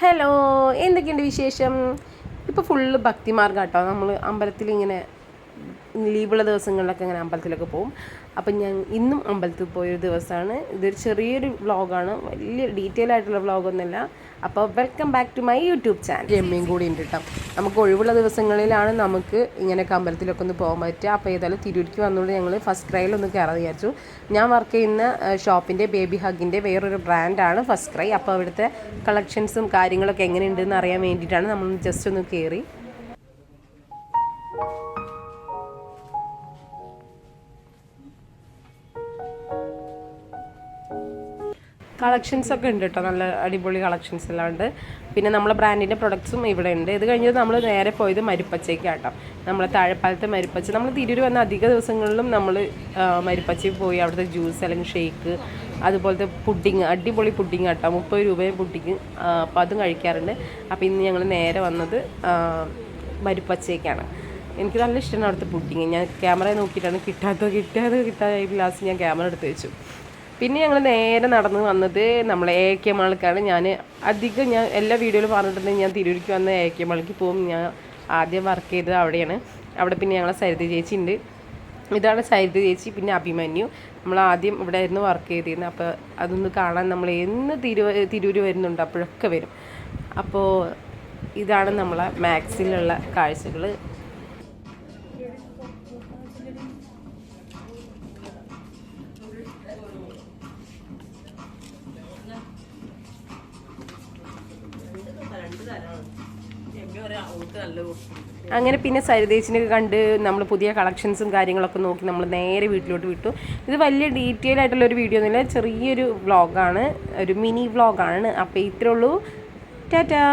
Hello എന്തൊക്കെയുണ്ട് വിശേഷം? ഇപ്പോൾ ഫുള്ള് ഭക്തിമാർഗം കേട്ടോ നമ്മൾ അമ്പലത്തിൽ ഇങ്ങനെ ലീവുള്ള ദിവസങ്ങളിലൊക്കെ ഇങ്ങനെ അമ്പലത്തിലൊക്കെ പോകും അപ്പം ഞാൻ ഇന്നും അമ്പലത്തിൽ പോയൊരു ദിവസമാണ് ഇതൊരു ചെറിയൊരു വ്ളോഗാണ് വലിയ ഡീറ്റെയിൽ ആയിട്ടുള്ള വ്ളോഗൊന്നുമല്ല അപ്പോൾ welcome back to my YouTube channel എമ്മയും കൂടി ഉണ്ട് കേട്ടോ നമുക്ക് ഒഴിവുള്ള ദിവസങ്ങളിലാണ് നമുക്ക് ഇങ്ങനെ അമ്പലത്തിലൊക്കെ ഒന്ന് പോകാൻ പറ്റുക. അപ്പോൾ ഏതായാലും തിരൂരിക്ക് വന്നുകൊണ്ട് ഞങ്ങൾ ഫസ്റ്റ് ക്രൈയിൽ ഒന്ന് കയറാൻ വിചാരിച്ചു. ഞാൻ വർക്ക് ചെയ്യുന്ന ഷോപ്പിന്റെ ബേബി ഹഗിന്റെ വേറൊരു ബ്രാൻഡാണ് ഫസ്റ്റ് ക്രൈ അപ്പോൾ അവിടുത്തെ കളക്ഷൻസും കാര്യങ്ങളൊക്കെ എങ്ങനെയുണ്ടെന്ന് അറിയാൻ വേണ്ടിയിട്ടാണ് നമ്മൾ ജസ്റ്റ് ഒന്ന് കയറി കളക്ഷൻസ് ഒക്കെ ഉണ്ട് കേട്ടോ നല്ല അടിപൊളി കളക്ഷൻസ് എല്ലാം ഉണ്ട്. പിന്നെ നമ്മളെ ബ്രാൻഡിന്റെ പ്രൊഡക്ട്സും ഇവിടെ ഉണ്ട്. ഇത് കഴിഞ്ഞത് നമ്മൾ നേരെ പോയത് മരുപ്പച്ചയ്ക്കാട്ടോ. നമ്മൾ താഴെപ്പാലത്തെ മരുപ്പച്ച. നമ്മൾ തിരൂർ വന്ന അധിക ദിവസങ്ങളിലും നമ്മൾ മരുപ്പച്ചയിൽ പോയി. അവിടുത്തെ ജ്യൂസ് അല്ലെങ്കിൽ ഷേക്ക് അതുപോലത്തെ പുഡിങ് അടിപൊളി പുഡിങ് കേട്ടോ മുപ്പത് രൂപയും പുഡിങ് അപ്പോൾ അതും കഴിക്കാറുണ്ട്. അപ്പോൾ ഇന്ന് ഞങ്ങൾ നേരെ വന്നത് മരുപ്പച്ചയ്ക്കാണ്. എനിക്ക് നല്ല ഇഷ്ടമാണ് അവിടുത്തെ പുഡിങ് ഞാൻ ക്യാമറ നോക്കിയിട്ടാണ് കിട്ടാത്തോ കിട്ടാതെ കിട്ടാതെ ലാസ്റ്റ് ഞാൻ ക്യാമറ എടുത്ത് വെച്ചു. പിന്നെ ഞങ്ങൾ നേരെ നടന്ന് വന്നത് നമ്മളെ എ കെ മാൾക്കാണ് ഞാൻ അധികം ഞാൻ എല്ലാ വീഡിയോയിലും പറഞ്ഞിട്ടുണ്ട് ഞാൻ തിരൂരിക്ക് വന്ന എ കെ മാൾക്ക് പോകും ഞാൻ ആദ്യം വർക്ക് ചെയ്തത് അവിടെയാണ്. അവിടെ പിന്നെ ഞങ്ങളെ സരിത ചേച്ചി ഉണ്ട്. ഇതാണ് സരിത ചേച്ചി പിന്നെ അഭിമന്യു. നമ്മൾ ആദ്യം ഇവിടെ ആയിരുന്നു വർക്ക് ചെയ്തിരുന്നത്. അപ്പോൾ അതൊന്ന് കാണാൻ നമ്മൾ എന്ന് തിരു തിരൂര് വരുന്നുണ്ട് അപ്പോഴൊക്കെ വരും. അപ്പോൾ ഇതാണ് നമ്മളെ മാക്സിലുള്ള കാഴ്ചകൾ അങ്ങനെ പിന്നെ സരിതേച്ചിനൊക്കെ കണ്ട് നമ്മൾ പുതിയ കളക്ഷൻസും കാര്യങ്ങളൊക്കെ നോക്കി നമ്മൾ നേരെ വീട്ടിലോട്ട് വിട്ടു. ഇത് വലിയ ഡീറ്റെയിൽ ആയിട്ടുള്ള ഒരു വീഡിയോ ഒന്നുമില്ല. ചെറിയൊരു വ്ളോഗാണ്. ഒരു മിനി വ്ളോഗാണ്. അപ്പോൾ ഇത്രേ ഉള്ളൂ. ടാറ്റാ.